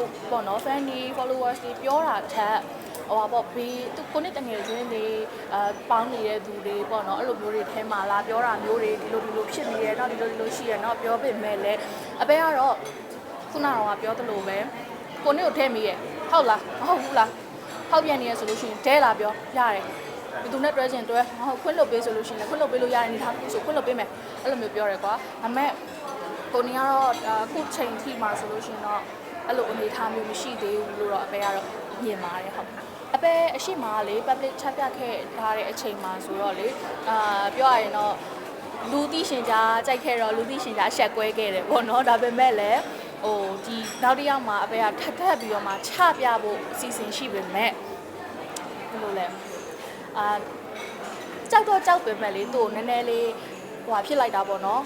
လို့ပေါ့နော် fan တွေ followers တွေပြောတာထက်ဟိုပါပေါ့ဘေးသူကိုနဲ့တငယ်ချင်းတွေအာပေါင်းနေတဲ့သူတွေပေါ့နော်အဲ့လိုမျိုးတွေထဲမှာလာပြောတာမျိုးတွေဒီလိုဒီလိုဖြစ်နေတယ်เนาะဒီလိုဒီလိုရှိတယ်เนาะပြောပေမဲ့လည်းအပဲကတော့ခုနကတော့ပြောသလိုပဲကိုနဲ့ကိုထဲမိရဲ့ဟုတ်လားမဟုတ်ဘူးလားဟောက်ပြန်နေရဆိုလို့ရှိရင်တဲလာပြောရတယ်ဘယ်သူနဲ့တွဲချင်တွဲမဟုတ်ခွင့်လွတ်ပေးဆိုလို့ရှိရင်လည်းခွင့်လွတ်ပေးလို့ရတဲ့အနေထားဆိုခွင့်လွတ်ပေးမယ်အဲ့လိုမျိုးပြောရဲကွာဒါပေမဲ့ကိုနေကတော့အခုချိန်ထိမှာဆိုလို့ရှိရင်တော့ အဲ့လိုအနေထားမျိုးမရှိသေးဘူးလို့တော့အပဲကတော့မြင်ပါတယ်ဟုတ်အပဲအရှိမလေ public ချပြခဲ့ထားတဲ့အချိန်မှာဆိုတော့လေအာပြောရရင်တော့လူသိရှင်ကြားကြိုက်ခဲ့တော့လူသိရှင်ကြားရှက်ကွဲခဲ့တယ်ပေါ့နော်ဒါပေမဲ့လည်းဟိုဒီနောက်တစ်ယောက်မှာအပဲကထပ်ထပ်ပြီးတော့မှချပြဖို့အစီအစဉ်ရှိပေမဲ့ဘယ်လိုလဲအာကြောက်တော့ကြောက်ပေမဲ့လေသူ့ကိုနည်းနည်းလေးဟိုဟာဖြစ်လိုက်တာပေါ့နော်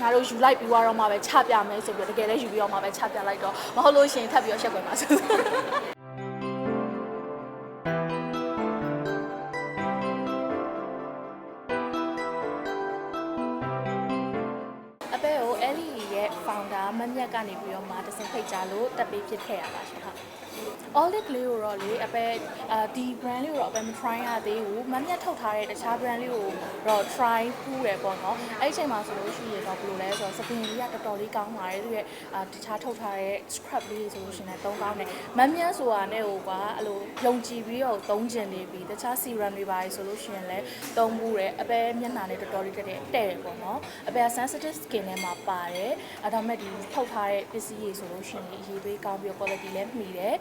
ငါတို့ယူလိုက်ပြီးတော့မှပဲချပြမယ်ဆိုပြီးတကယ်လည်းယူပြီးတော့မှပဲချပြလိုက်တော့မဟုတ်လို့ရှိရင်ထပ်ပြီးတော့ရှက်ကွယ်မှာဆိုအပဲကို LE ရဲ့ founder မမြတ်ကနေပြီးတော့မှတစင်ဖိတ်ကြလို့တက်ပေးဖြစ်ခဲ့ရပါရှင်ဟုတ် Olive လေးကိုတော့လေအပဲအာဒီ brand လေးကိုတော့အပဲမ try ရသေးဘူးမမြတ်ထုတ်ထားတဲ့တခြား brand လေးကိုတော့ try ဖူးတယ်ပေါ့နော်အဲ့ဒီအချိန်မှာဆိုလို့ရှိရင်တော့ဘယ်လိုလဲဆိုတော့စပင်လေးကတော်တော်လေးကောင်းပါတယ်သူရဲ့အာတခြားထုတ်ထားတဲ့ scrub လေးဆိုလို့ရှိရင်လည်းသုံးကောင်းတယ်မမြတ်ဆိုတာနဲ့ဟိုကွာအဲ့လိုယုံကြည်ပြီးတော့သုံးကျင်နေပြီတခြား serum တွေပါတယ်ဆိုလို့ရှိရင်လည်းသုံးမှုတယ်အပဲမျက်နှာနဲ့တော်တော်လေးတက်တဲ့တဲ့တယ်ပေါ့နော်အပဲ sensitive skin ထဲမှာပါတယ်အဲ့ဒါမဲ့ဒီထုတ်ထားတဲ့ပစ္စည်းတွေဆိုလို့ရှိရင်အရေးသွေးကောင်းပြီးတော့ quality လည်းမှီတယ်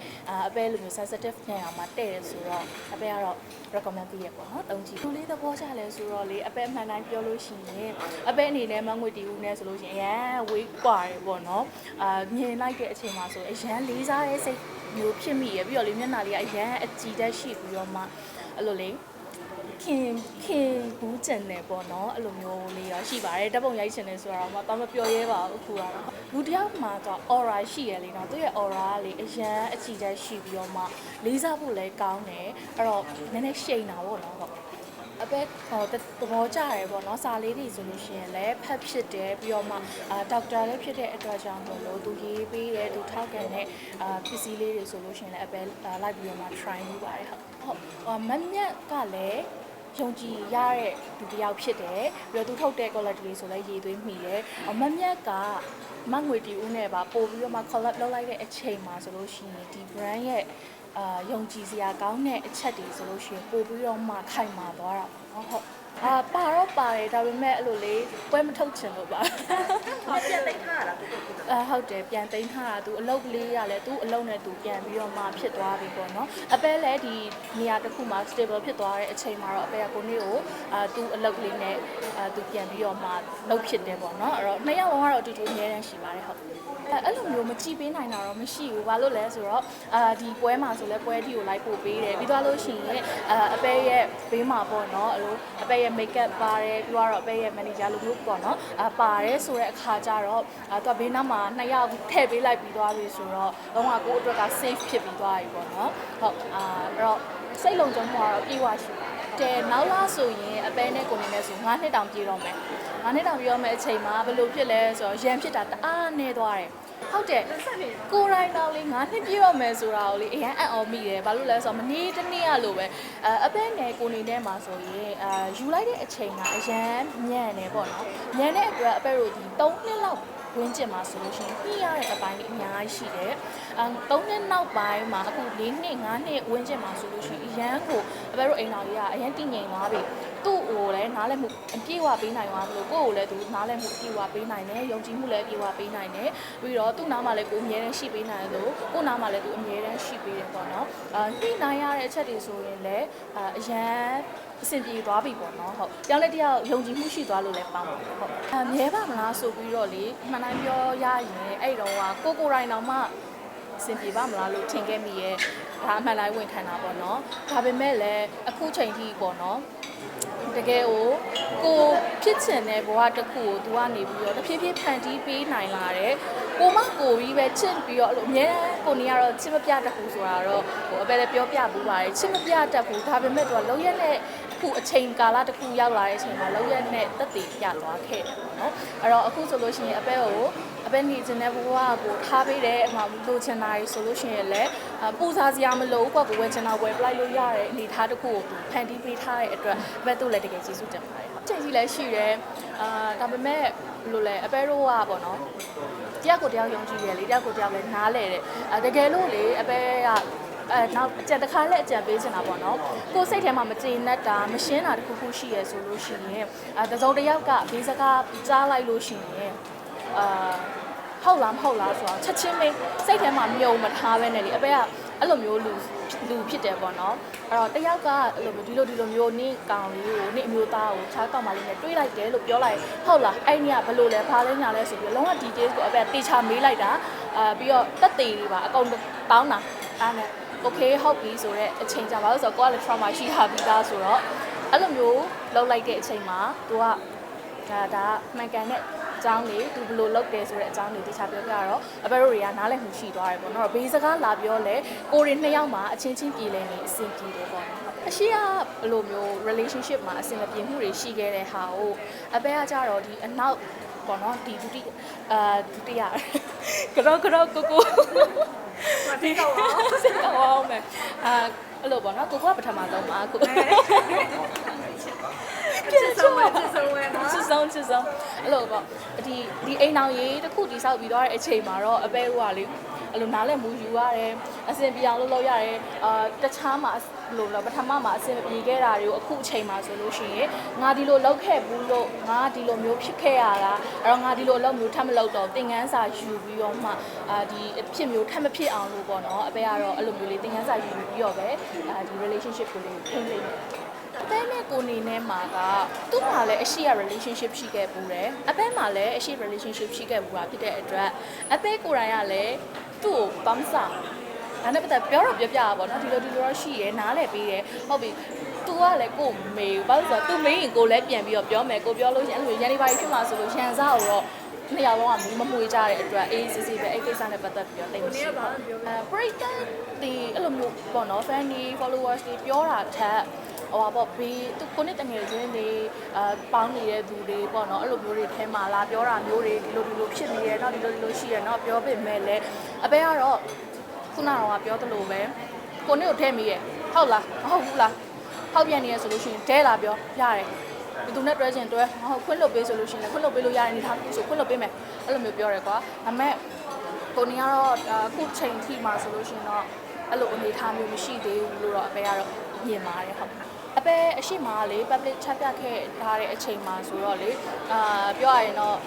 အပဲလိုမျိုး sensitive နဲ့အောင်မှတဲ့တယ်ဆိုတော့အပဲကတော့ recommend ပေးရပေါ့နော်တုံးကြည့်ကိုလေးသဘောချလဲဆိုတော့လေအပဲအမှန်တိုင်းပြောလို့ရှိရင်အပဲအနေနဲ့မငွေတီဦးနဲ့ဆိုလို့ရှိရင်အရန်ဝေးကွာတယ်ပေါ့နော်အာမြင်လိုက်တဲ့အချိန်မှာဆိုအရန်လေးစားတဲ့စိတ်မျိုးဖြစ်မိရပြီးတော့လေမျက်နှာလေးကအရန်အကြည်တက်ရှိပြီးတော့မှအဲ့လိုလေခင်ခင်ဘူးကျန်တယ်ပေါ့နော်အဲ့လိုမျိုးလေးရရှိပါတယ်ဓာတ်ပုံရိုက်ချင်တယ်ဆိုတော့မတော့မပြောရဲပါဘူးအခုကတော့ လူတစ်ယောက်မှာတော့ aura ရှိရလေနော်သူရဲ့ aura ကလေအရန်အကြည်တက်ရှိပြီးတော့မှလေးစားဖို့လည်းကောင်းတယ်အဲ့တော့နည်းနည်းရှိန်တာပေါ့နော်ဟုတ်အပဲဟောသဘောကျရယ်ပေါ့နော်စာလေးတွေဆိုလို့ရှိရင်လည်းဖတ်ဖြစ်တယ်ပြီးတော့မှအာဒေါက်တာလည်းဖြစ်တဲ့အတွက်ကြောင့်မို့လို့သူရေးပေးတယ်သူထောက်ကန်တဲ့အာပစ္စည်းလေးတွေဆိုလို့ရှိရင်လည်းအပဲလိုက်ပြီးတော့မှ try လုပ်ပါတယ်ဟုတ်ဟုတ်ဟောမမြတ်ကလည်း ယုံကြည်ရတဲ့လူတစ်ယောက်ဖြစ်တယ်ပြီးတော့သူထုတ်တဲ့ quality တွေဆိုလည်းရည်သွေးမိတယ်အမမြတ်ကမငွေတီဦးနဲ့ပါပို့ပြီးတော့မှ collab လုပ်လိုက်တဲ့အချိန်မှာဆိုလို့ရှိရင်ဒီ brand ရဲ့အာယုံကြည်စရာကောင်းတဲ့အချက်တွေဆိုလို့ရှိရင်ပို့ပြီးတော့မှခိုင်မာသွားတာပေါ့နော်ဟုတ်အာပါတော့ပါတယ်ဒါပေမဲ့အဲ့လိုလေးပွဲမထုတ်ချင်လို့ပါ ဟောပြန်သိမ်းထားရတာတူတူတူအဲဟုတ်တယ်ပြန်သိမ်းထားတာသူအလုတ်ကလေးရလဲသူအလုတ်နဲ့သူပြန်ပြီးတော့မှဖြစ်သွားပြီပေါ့နော်အပဲလည်းဒီနေရာတစ်ခုမှာ stable ဖြစ်သွားတဲ့အချိန်မှာတော့အပဲကကိုနေကိုအာသူအလုတ်ကလေးနဲ့အာသူပြန်ပြီးတော့မှလုတ်ဖြစ်တယ်ပေါ့နော်အဲ့တော့နှစ်ယောက်လုံးကတော့အတူတူအများတန်းရှိပါတယ်ဟုတ်အဲအဲ့လိုမျိုးမကြည့်ပေးနိုင်တာတော့မရှိဘူးဘာလို့လဲဆိုတော့အာဒီပွဲမှာဆိုလဲပွဲတီကိုလိုက်ပို့ပေးတယ်ပြီးသွားလို့ရှိရင်အာအပဲရဲ့ဘေးမှာပေါ့နော်အဲ့လိုအပဲရဲ့ makeup ပါတယ်ပြီးတော့အပဲရဲ့ manager လိုမျိုးပေါ့နော်အာပါတယ်ဆိုတဲ့အခါကျတော့အာသူကဘေးနားမှာနှစ်ယောက်ထည့်ပေးလိုက်ပြီးသွားပြီဆိုတော့လုံးဝကိုယ့်အတွက်က safe ဖြစ်ပြီးသွားပြီပေါ့နော်ဟုတ်အာအဲ့တော့စိတ်လုံးကြုံမှုကတော့ပြေးဝရှိပါတယ်တဲ့နောက်လာဆိုရင်အပဲနဲ့ကိုနေနဲ့ဆို9နှစ်တောင်ပြေးတော့မယ်9နှစ်တောင်ပြေးတော့မယ်အချိန်မှာဘယ်လိုဖြစ်လဲဆိုတော့ရန်ဖြစ်တာတအားနေသွားတယ် ဟုတ်တယ်ဆက်နေကိုရိုင်းတော့လေငါနှစ်ပြည့်တော့မယ်ဆိုတာကိုလေအရင်အံ့ဩမိတယ်ဘာလို့လဲဆိုတော့မနေ့တနေ့ကလိုပဲအဲအပဲနယ်ကိုနေထဲမှာဆိုရင်အာယူလိုက်တဲ့အချိန်ကအရန်ညံ့နေပေါ့နော်ညံ့တဲ့အတွက်အပဲတို့ဒီ3နှစ်လောက်ဝင်းကျင်မှာဆိုလို့ရှိရင်ပြီးရတဲ့အပိုင်းလေးအများကြီးရှိတယ်။ အဲ3နှစ်နောက်ပိုင်းမှာအခု4နှစ်5နှစ်ဝင်းကျင်မှာဆိုလို့ရှိရင်အရန်ကိုအပဲတို့အိမ်တော်ကြီးကအရန်တည်ငြိမ်သွားပြီ။သူ့ဟိုလည်းနားလည်မှုအပြည့်ဝပေးနိုင်သွားမလို့ကိုယ့်ကိုလည်းသူနားလည်မှုအပြည့်ဝပေးနိုင်တယ်။ယုံကြည်မှုလည်းအပြည့်ဝပေးနိုင်တယ်။ပြီးတော့သူ့နားမှာလည်းကိုယ်အမြဲတမ်းရှိပေးနိုင်တယ်လို့ကိုယ့်နားမှာလည်းသူအမြဲတမ်းရှိပေးတယ်ပေါ့နော်။အာညှိနှိုင်းရတဲ့အချက်တွေဆိုရင်လည်းအာအရန်အဆင်ပြေသွားပြီပေါ့နော်ဟုတ်တယောက်နဲ့တယောက်ယုံကြည်မှုရှိသွားလို့လည်းပေါင်းပါတယ်ဟုတ်အမြဲပါမလားဆိုပြီးတော့လေမှန်တိုင်းပြောရရင်အဲ့တော့ကကိုကိုတိုင်းတော့မှ အဆင်ပြေပါမလားလို့ထင်ခဲ့မိရဲ့ဒါအမှန်တိုင်းဝင်ခံတာပေါ့နော်ဒါပေမဲ့လည်းအခုချိန်ထိပေါ့နော်တကယ်ကိုကိုဖြစ်ချင်တဲ့ဘဝတစ်ခုကို तू ကနေပြီးတော့တဖြည်းဖြည်းဖန်တီးပေးနိုင်လာတယ်ကိုမကိုပြီးပဲချစ်ပြီးတော့အဲ့လိုအများကိုနေရတော့ချစ်မပြတတ်ဘူးဆိုတာတော့ဟိုအပဲလည်းပြောပြပူပါတယ်ချစ်မပြတတ်ဘူးဒါပေမဲ့တော့လုံးရက်နဲ့အ ခုအချိန်ကာလတစ်ခုရောက်လာတဲ့အချိန်မှာလုံးရက်နဲ့တက်တည်ပြသွားခဲ့တယ်ပေါ့နော်အဲ့တော့အခုဆိုလို့ရှိရင်အပဲကိုအအပဲနေခြင်းတဲ့ဘဝကိုထားပေးတယ်အမှလိုချင်တာကြီးဆိုလို့ရှိရင်လည်းအပူစားစရာမလိုဘူးကွာကိုဝယ်ချင်တာဝယ်ပလိုက်လို့ရတဲ့အနေအထားတစ်ခုကိုဖန်တီးပေးထားတဲ့အတွက်အပဲတို့လည်းတကယ်ကျေးဇူးတင်ပါတယ်ဟုတ်ချိန်ကြီးလည်းရှိတယ်အာဒါပေမဲ့ဘယ်လိုလဲအပဲတို့ကပေါ့နော်တယောက်ကိုတယောက်ယုံကြည်ရလေတယောက်ကိုတယောက်လည်းနားလဲတဲ့အဲတကယ်လို့လေအပဲက အဲနောက်အကြံတစ်ခါလက်အကြံပေးချင်တာပေါ့နော်ကိုယ်စိတ်ထဲမှာမကျေနပ်တာမရှင်းတာတခုခုရှိရဆိုလို့ရှိရင်အဲတစုံတစ်ယောက်ကဘေးစကားကြားလိုက်လို့ရှိရင်အာဟုတ်လားမဟုတ်လားဆိုတော့ချက်ချင်းပဲစိတ်ထဲမှာမြုံမထားပဲနဲ့လေအပဲကအဲ့လိုမျိုးလူလူဖြစ်တယ်ပေါ့နော်အဲ့တော့တယောက်ကအဲ့လိုမျိုးဒီလိုဒီလိုမျိုးနေကောင်လေးကိုနေအမျိုးသားကိုခြားကောင်မလေးနဲ့တွေးလိုက်တယ်လို့ပြောလိုက်ဟုတ်လားအဲ့ညကဘယ်လိုလဲဘာလဲညာလဲဆိုပြီးလုံးဝ details ကိုအပဲတေချာမေးလိုက်တာအာပြီးတော့တက်သေးတွေပါအကုန်တောင်းတာအဲ့နဲ့ okay ဟုတ်ပြီဆိုတော့အချိန်ကြာပါလို့ဆိုတော့ကိုကလည်း trauma ရှိထားပြီးသားဆိုတော့အဲ့လိုမျိုးလောက်လိုက်တဲ့အချိန်မှာသူကဒါဒါမှန်ကန်တဲ့အကြောင်းလေးသူဘယ်လိုလုပ်တယ်ဆိုတဲ့အကြောင်းလေးတခြားပြောပြတော့အဘတို့တွေကနားလည်မှုရှိသွားတယ်ပေါ့နော်ဘေးစကားလာပြောလဲကိုရီနှစ်ယောက်မှာအချင်းချင်းပြည်လဲနေအဆင်ပြေတယ်ပေါ့နော်အရှိကဘယ်လိုမျိုး relationship မှာအဆင်မပြေမှုတွေရှိခဲ့တဲ့ဟာကိုအဘဲကကြတော့ဒီအနောက်ပေါ့နော်ဒီဒုတိအာဒုတိယကတော့ကတော့ကိုကို ဒီတော့စိတ်ကောင်းအောင်မယ်အာအဲ့လိုပေါ့နော်ကိုကပထမဆုံးပါကိုချစ်ဆုံးဝဲချစ်ဆုံးဝဲနော်ချစ်ဆုံးချစ်ဆုံးအဲ့လိုပေါ့ဒီဒီအိမ်အောင်ရေးတစ်ခုတိဆောက်ပြီးတော့တဲ့အချိန်မှာတော့အပဲဟိုကလေအဲ့လိုနားလဲမူယူရတယ်အဆင်ပြေအောင်လုပ်လို့ရတယ်အာတခြားမှာ ဘယ်လိုလဲပထမမှာအဆင်မပြေခဲ့တာတွေကိုအခုအချိန်မှာဆိုလို့ရှိရင်ငါဒီလိုလုပ်ခဲ့ဘူးလို့ငါဒီလိုမျိုးဖြစ်ခဲ့ရတာအဲ့တော့ငါဒီလိုအလုပ်မျိုးထပ်မလုပ်တော့သင်ခန်းစာယူပြီးတော့မှအာဒီအဖြစ်မျိုးထပ်မဖြစ်အောင်လို့ပေါ့နော်အပဲကတော့အဲ့လိုမျိုးလေးသင်ခန်းစာယူပြီးတော့ပဲအာဒီ relationship ကိုလေးထိန်းသိမ်းတယ်အပဲနဲ့ကိုနေနဲ့မှာကသူ့မှာလည်းအရှိရ relationship ရှိခဲ့ဘူးတယ်အပဲမှာလည်းအရှိ relationship ရှိခဲ့ဘူးတာဖြစ်တဲ့အတွက်အပဲကိုယ်တိုင်ကလည်းသူ့ကိုပန်းစာ ဒါနဲ့ပတ်သက်ပြောတော့ပြောပြတာပေါ့နော်ဒီလိုဒီလိုတော့ရှိရဲနားလည်ပေးတယ်ဟုတ်ပြီသူကလည်းကို့မေဘာလို့ဆိုတော့သူမေးရင်ကိုလည်းပြန်ပြီးတော့ပြောမယ်ကိုပြောလို့ရှိရင်အဲ့လိုရန်ဒီပါဖြစ်မှာဆိုလို့ရန်စားကိုတော့နှစ်ယောက်လုံးကမီးမမွေးကြတဲ့အတွက်အေးစစ်စစ်ပဲအဲ့ကိစ္စနဲ့ပတ်သက်ပြီးတော့တိတ်မရှိဘူးအဲပရိသတ်ဒီအဲ့လိုမျိုးပေါ့နော် fan တွေ followers တွေပြောတာထက်ဟိုပါပေါ့ဘေးသူကိုနဲ့တငယ်ချင်းတွေအာပေါင်းနေတဲ့သူတွေပေါ့နော်အဲ့လိုမျိုးတွေထဲမှာလာပြောတာမျိုးတွေဒီလိုဒီလိုဖြစ်နေတယ်တော့ဒီလိုဒီလိုရှိရတော့ပြောပေမဲ့လည်းအပဲကတော့ ခုနကတော့ပြောသလိုပဲကိုနဲ့ကိုထဲမိရဲ့ဟုတ်လားမဟုတ်ဘူးလားဟောက်ပြန်နေရဆိုလို့ရှိရင်ဒဲလာပြောရတယ်ဒီသူနဲ့တွဲချင်တွဲဟောခွင့်လွတ်ပေးဆိုလို့ရှိရင်လည်းခွင့်လွတ်ပေးလို့ရတဲ့အနေထားဆိုခွင့်လွတ်ပေးမယ်အဲ့လိုမျိုးပြောရဲကွာဒါပေမဲ့ကိုနေကတော့အခုချိန်ထိမှာဆိုလို့ရှိရင်တော့အဲ့လိုအနေထားမျိုးမရှိသေးဘူးလို့တော့အပဲကတော့မြင်ပါတယ်ဟုတ်အပဲအရှိမလေ public ချပြခဲ့ထားတဲ့အချိန်မှာဆိုတော့လေအာပြောရရင်တော့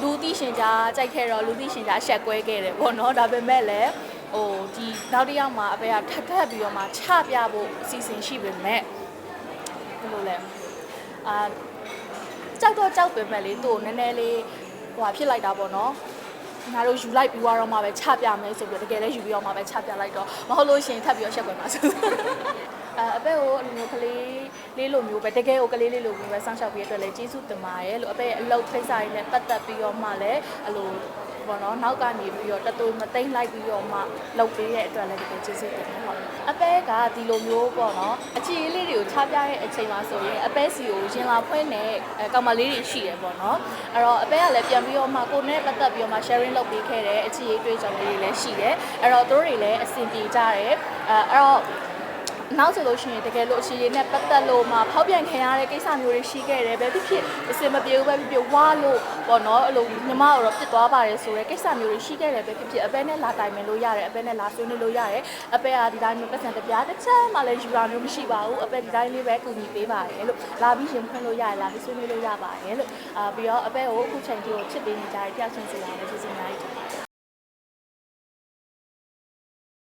လူသိရှင်ကြားကြိုက်ခဲ့တော့လူသိရှင်ကြားရှက်ကွဲခဲ့တယ်ပေါ့နော်ဒါပေမဲ့လည်း ဟိုဒီနောက်တစ်ယောက်မှာအပဲကထပ်ထပ်ပြီးတော့မှချပြဖို့အစီအစဉ်ရှိပေမဲ့ဘယ်လိုလဲအာကြောက်တော့ကြောက်ပေမဲ့လေသူ့ကိုနည်းနည်းလေးဟိုဟာဖြစ်လိုက်တာပေါ့နော်ငါတို့ယူလိုက်ပြီးတော့မှပဲချပြမယ်ဆိုပြီးတကယ်လည်းယူပြီးတော့မှပဲချပြလိုက်တော့မဟုတ်လို့ရှိရင်ထပ်ပြီးတော့ရှက်ွယ်မှာဆို အဲအပဲကိုအလိုမျိုးကလေးလေးလိုမျိုးပဲတကယ်ကိုကလေးလေးလိုမျိုးပဲစောင့်ရှောက်ပြီးအတွက်လည်းကျေးဇူးတင်ပါတယ်လို့အပဲရဲ့အလုပ်ဖိတ်စာရင်းနဲ့ပတ်သက်ပြီးတော့မှလည်းအလိုဘောနော်နောက်ကနေပြီးတော့တတူမသိမ့်လိုက်ပြီးတော့မှလုပ်ပေးတဲ့အတွက်လည်းတကယ်ကျေးဇူးတင်ပါတယ်ဟုတ်အပဲကဒီလိုမျိုးပေါ့နော်အခြေအလေးတွေကိုချပြတဲ့အချိန်မှာဆိုရင်အပဲစီကိုရင်လာဖွင့်တဲ့ကောင်မလေးတွေရှိတယ်ပေါ့နော်အဲ့တော့အပဲကလည်းပြန်ပြီးတော့မှကိုနဲ့ပတ်သက်ပြီးတော့မှ sharing လုပ်ပေးခဲ့တဲ့အခြေအတွေ့အကြုံလေးတွေလည်းရှိတယ်အဲ့တော့သူတို့တွေလည်းအဆင်ပြေကြတယ်အဲအဲ့တော့ နောက်ဆိုလို့ရှိရင်တကယ်လို့အခြေအနေနဲ့ပတ်သက်လို့မှဖောက်ပြန်ခံရတဲ့ကိစ္စမျိုးတွေရှိခဲ့တယ်ပဲဖြစ်ဖြစ်အစင်မပြေဘူးပဲဖြစ်ဖြစ်ဝါလို့ပေါ့နော်အဲ့လိုညီမတို့တော့ပြစ်သွားပါတယ်ဆိုတဲ့ကိစ္စမျိုးတွေရှိခဲ့တယ်ပဲဖြစ်ဖြစ်အပဲနဲ့လာတိုင်မယ်လို့ရတယ်အပဲနဲ့လာဆွေးနွေးလို့ရတယ်အပဲကဒီတိုင်းမျိုးပတ်စံတပြားတစ်ချက်မှလည်းယူတာမျိုးမရှိပါဘူးအပဲဒီတိုင်းလေးပဲကူညီပေးပါတယ်လို့လာပြီးရင်ဖွင့်လို့ရတယ်လာပြီးဆွေးနွေးလို့ရပါတယ်လို့အာပြီးတော့အပဲကိုအခုချိန်ထိကိုချစ်ပေးနေကြတဲ့တယောက်ချင်းစီအောင်လည်းကျေးဇူးအများကြီးတင်ပါတယ်